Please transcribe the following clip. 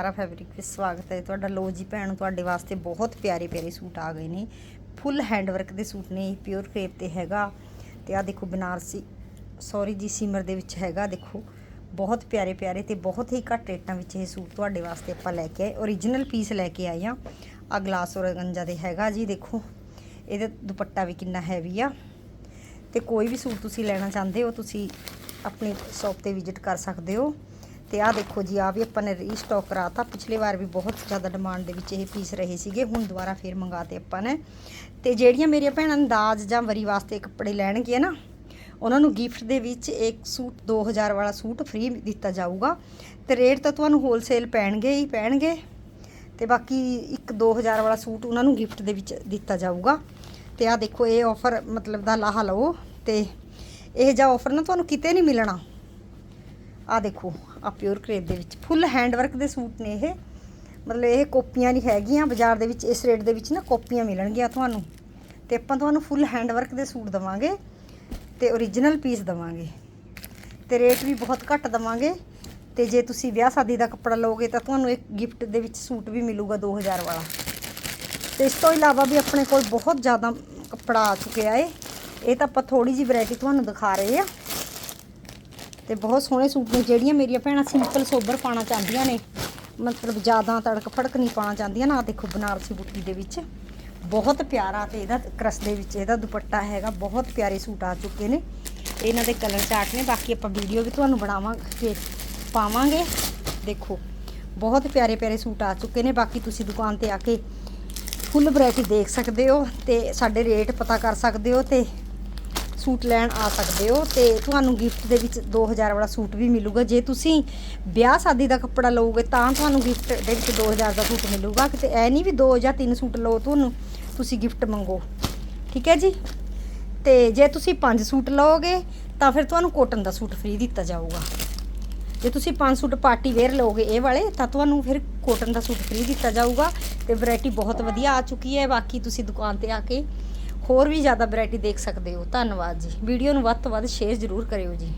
ਸਾਰਾ ਫੈਬਰਿਕ ਵਿੱਚ ਸਵਾਗਤ ਹੈ। ਤੁਹਾਡਾ ਲੋ ਜੀ ਭੈਣ, ਤੁਹਾਡੇ ਵਾਸਤੇ ਬਹੁਤ ਪਿਆਰੇ ਪਿਆਰੇ ਸੂਟ ਆ ਗਏ ਨੇ। ਫੁੱਲ ਹੈਂਡਵਰਕ ਦੇ ਸੂਟ ਨੇ ਪਿਓਰ ਕ੍ਰੇਪ ਤੇ ਹੈਗਾ। ਤੇ ਆ ਦੇਖੋ ਬਨਾਰਸੀ ਸੌਰੀ ਜੀ, ਸਿਮਰ ਦੇ ਵਿੱਚ ਹੈਗਾ, ਦੇਖੋ। ਬਹੁਤ ਪਿਆਰੇ ਪਿਆਰੇ ਤੇ ਬਹੁਤ ਹੀ ਘੱਟ ਰੇਟਾਂ ਵਿੱਚ ਇਹ ਸੂਟ ਤੁਹਾਡੇ ਵਾਸਤੇ ਆਪਾਂ ਲੈ ਕੇ ਆਏ। Origignal ਪੀਸ ਲੈ ਕੇ ਆਏ ਆ। ਆ ਗਲਾਸ ਔਰਗੰਜਾ ਦੇ ਹੈਗਾ ਜੀ, ਦੇਖੋ। ਇਹਦਾ ਦੁਪੱਟਾ ਵੀ ਕਿੰਨਾ ਹੈਵੀ ਆ। ਤੇ ਕੋਈ ਵੀ ਸੂਟ ਤੁਸੀਂ ਲੈਣਾ ਚਾਹੁੰਦੇ ਹੋ, ਤੁਸੀਂ ਆਪਣੀ ਸ਼ਾਪ ਤੇ ਵਿਜ਼ਿਟ ਕਰ ਸਕਦੇ ਹੋ। ਤੇ ਆਹ ਦੇਖੋ ਜੀ ਆ ਵੀ ਆਪਾਂ ਨੇ ਰੀਸਟਾਕ ਕਰਾਤਾ। ਪਿਛਲੇ ਵਾਰ ਵੀ ਬਹੁਤ ਜ਼ਿਆਦਾ ਡਿਮਾਂਡ ਦੇ ਵਿੱਚ ਇਹ ਪੀਸ ਰਹੇ ਸੀਗੇ, ਹੁਣ ਦੁਬਾਰਾ ਫੇਰ ਮੰਗਾਤੇ ਆਪਾਂ ਨੇ। ਤੇ ਜਿਹੜੀਆਂ ਮੇਰੀਆਂ ਭੈਣਾਂ ਦਾਜ ਜਾਂ ਵਰੀ ਵਾਸਤੇ ਕੱਪੜੇ ਲੈਣਗੀਆਂ ਨਾ, ਉਹਨਾਂ ਨੂੰ ਗਿਫਟ ਦੇ ਵਿੱਚ ਇੱਕ ਸੂਟ 2000 ਵਾਲਾ ਸੂਟ ਫ੍ਰੀ ਦਿੱਤਾ ਜਾਊਗਾ। ਤੇ ਰੇਟ ਤਾਂ ਤੁਹਾਨੂੰ ਹੋਲਸੇਲ ਪੈਣਗੇ ਹੀ ਪੈਣਗੇ। ਤੇ ਬਾਕੀ ਇੱਕ 2000 ਵਾਲਾ ਸੂਟ ਉਹਨਾਂ ਨੂੰ ਗਿਫਟ ਦੇ ਵਿੱਚ ਦਿੱਤਾ ਜਾਊਗਾ। ਤੇ ਆਹ ਦੇਖੋ, ਇਹ ਆਫਰ ਮਤਲਬ ਦਾ ਲਾਹਾ ਲਓ। ਤੇ ਇਹ ਜਿਹਾ ਆਫਰ ਨਾ ਤੁਹਾਨੂੰ ਕਿਤੇ ਨਹੀਂ ਮਿਲਣਾ। ਆ ਦੇਖੋ। ਆ ਪਿਓਰ ਕ੍ਰੇਪ ਦੇ ਵਿੱਚ। ਫੁੱਲ ਹੈਂਡ ਵਰਕ ਦੇ ਸੂਟ ਨੇ ਇਹ। ਮਤਲਬ ਇਹ ਕਾਪੀਆਂ ਨਹੀਂ ਹੈਗੀਆਂ। ਬਾਜ਼ਾਰ ਦੇ ਵਿੱਚ, ਇਸ ਰੇਟ ਦੇ ਵਿੱਚ ਨਾ ਕਾਪੀਆਂ ਮਿਲਣਗੀਆਂ ਤੁਹਾਨੂੰ। ਤੇ ਆਪਾਂ ਤੁਹਾਨੂੰ ਫੁੱਲ ਹੈਂਡ ਵਰਕ ਦੇ ਸੂਟ ਦਵਾਂਗੇ ਤੇ origignal ਪੀਸ ਦਵਾਂਗੇ। ਤੇ ਰੇਟ ਵੀ ਬਹੁਤ ਘੱਟ ਦਵਾਂਗੇ। ਤੇ ਜੇ ਤੁਸੀਂ ਵਿਆਹ ਸ਼ਾਦੀ ਦਾ ਕੱਪੜਾ ਲਓਗੇ ਤਾਂ ਤੁਹਾਨੂੰ ਇੱਕ ਗਿਫਟ ਦੇ ਵਿੱਚ ਸੂਟ ਵੀ ਮਿਲੂਗਾ 2000 ਵਾਲਾ। ਤੇ ਇਸ ਤੋਂ ਇਲਾਵਾ ਵੀ ਆਪਣੇ ਕੋਲ ਬਹੁਤ ਜ਼ਿਆਦਾ ਕੱਪੜਾ ਆ ਚੁੱਕਿਆ ਏ। ਇਹ ਤਾਂ ਆਪਾਂ ਥੋੜੀ ਜਿਹੀ ਵੈਰਾਈਟੀ ਤੁਹਾਨੂੰ ਦਿਖਾ ਰਹੇ ਆ। ਤੇ ਬਹੁਤ ਸੋਹਣੇ ਸੂਟ ਨੇ, ਜਿਹੜੀਆਂ ਮੇਰੀਆਂ ਭੈਣਾਂ ਸਿੰਪਲ ਸੋਬਰ ਪਾਣਾ ਚਾਹੁੰਦੀਆਂ ਨੇ। ਮਤਲਬ ਜ਼ਿਆਦਾ ਤੜਕ ਫੜਕ ਨਹੀਂ ਪਾਣਾ ਚਾਹੁੰਦੀਆਂ, ਨਾ ਦੇਖੋ ਬਨਾਰਸੀ ਬੁੱਟੀ ਦੇ ਵਿੱਚ। ਬਹੁਤ ਪਿਆਰਾ ਤੇ ਇਹਦਾ ਕ੍ਰਸ ਦੇ ਵਿੱਚ ਇਹਦਾ ਦੁਪੱਟਾ ਹੈਗਾ, ਬਹੁਤ ਪਿਆਰੇ ਸੂਟ ਆ ਚੁੱਕੇ ਨੇ। ਇਹਨਾਂ ਦੇ ਕਲਰ ਚਾਰਟ ਨੇ, ਬਾਕੀ ਆਪਾਂ ਵੀਡੀਓ ਵੀ ਤੁਹਾਨੂੰ ਬਣਾਵਾਂਗੇ ਪਾਵਾਂਗੇ। ਦੇਖੋ, ਬਹੁਤ ਪਿਆਰੇ ਪਿਆਰੇ ਸੂਟ ਆ ਚੁੱਕੇ ਨੇ। ਬਾਕੀ ਤੁਸੀਂ ਦੁਕਾਨ ਤੇ ਆ ਕੇ ਫੁੱਲ ਵੈਰਾਈਟੀ ਦੇਖ ਸਕਦੇ ਹੋ ਤੇ ਸਾਡੇ ਰੇਟ ਪਤਾ ਕਰ ਸਕਦੇ ਹੋ ਤੇ ਸੂਟ ਲੈਣ ਆ ਸਕਦੇ ਹੋ ਤੇ ਤੁਹਾਨੂੰ ਗਿਫਟ ਦੇ ਵਿੱਚ 2000 ਵਾਲਾ ਸੂਟ ਵੀ ਮਿਲੂਗਾ। ਜੇ ਤੁਸੀਂ ਵਿਆਹ ਸ਼ਾਦੀ ਦਾ ਕੱਪੜਾ ਲਓਗੇ ਤਾਂ ਤੁਹਾਨੂੰ ਗਿਫਟ ਦੇ ਵਿੱਚ 2000 ਦਾ ਸੂਟ ਮਿਲੂਗਾ। ਕਿਤੇ ਐ ਨਹੀਂ ਵੀ 2 ਜਾਂ 3 ਸੂਟ ਲਓ ਤੁਹਾਨੂੰ, ਤੁਸੀਂ ਗਿਫਟ ਮੰਗੋ। ਠੀਕ ਹੈ ਜੀ? ਤੇ ਜੇ ਤੁਸੀਂ 5 ਸੂਟ ਲਓਗੇ, ਤਾਂ ਫਿਰ ਤੁਹਾਨੂੰ ਕੋਟਨ ਦਾ ਸੂਟ ਫ੍ਰੀ ਦਿੱਤਾ ਜਾਊਗਾ। ਜੇ ਤੁਸੀਂ 5 ਸੂਟ ਪਾਰਟੀ ਵੇਅਰ ਲਓਗੇ ਇਹ ਵਾਲੇ, ਤਾਂ ਤੁਹਾਨੂੰ ਫਿਰ ਕੋਟਨ ਦਾ ਸੂਟ ਫ੍ਰੀ ਦਿੱਤਾ ਜਾਊਗਾ। ਤੇ ਵੈਰਾਈਟੀ ਬਹੁਤ ਵਧੀਆ ਆ ਚੁੱਕੀ ਹੈ। ਬਾਕੀ ਤੁਸੀਂ ਦੁਕਾਨ ਤੇ ਆ ਕੇ ਹੋਰ ਵੀ ਜ਼ਿਆਦਾ ਵੈਰਾਈਟੀ ਦੇਖ ਸਕਦੇ ਹੋ। ਧੰਨਵਾਦ ਜੀ। ਵੀਡੀਓ ਨੂੰ ਵੱਧ ਤੋਂ ਵੱਧ ਸ਼ੇਅਰ ਜ਼ਰੂਰ ਕਰਿਓ ਜੀ।